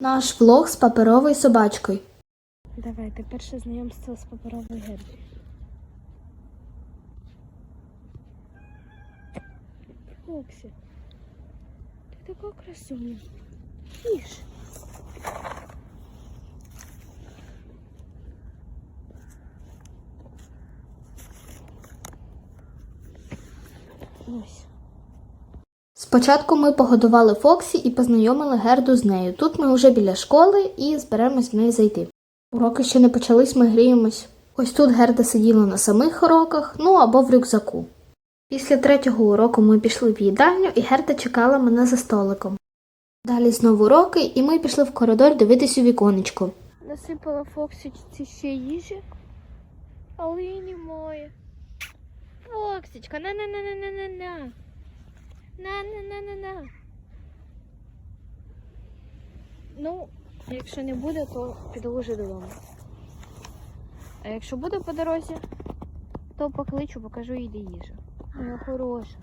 Наш влог з паперовою собачкою. Давайте перше знайомство з паперовою гербі. Фоксі, ти така красуня. Їж. Ось. Спочатку ми погодували Фоксі і познайомили Герду з нею. Тут ми вже біля школи і зберемось в неї зайти. Уроки ще не почались, ми гріємось. Ось тут Герда сиділа на самих уроках, ну або в рюкзаку. Після третього уроку ми пішли в їдальню, і Герда чекала мене за столиком. Далі знову уроки, і ми пішли в коридор дивитись у віконечко. Насипала Фоксі ці ще їжі, але її немає. Фоксічка, на на на на на на на на на на на на Ну, якщо не буде, то піду вже додому. А якщо буде по дорозі, то покличу, покажу їй де їжа. Моя хороша.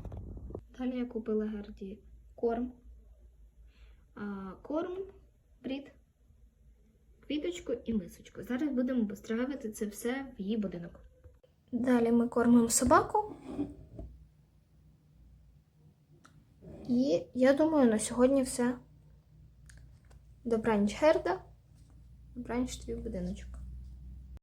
Далі я купила Герді корм, а, корм, брід, квіточку і мисочку. Зараз будемо постраювати це все в її будинок. Далі ми кормимо собаку. І я думаю, на сьогодні все. Добраніч, Герда. Добраніч твій будиночок.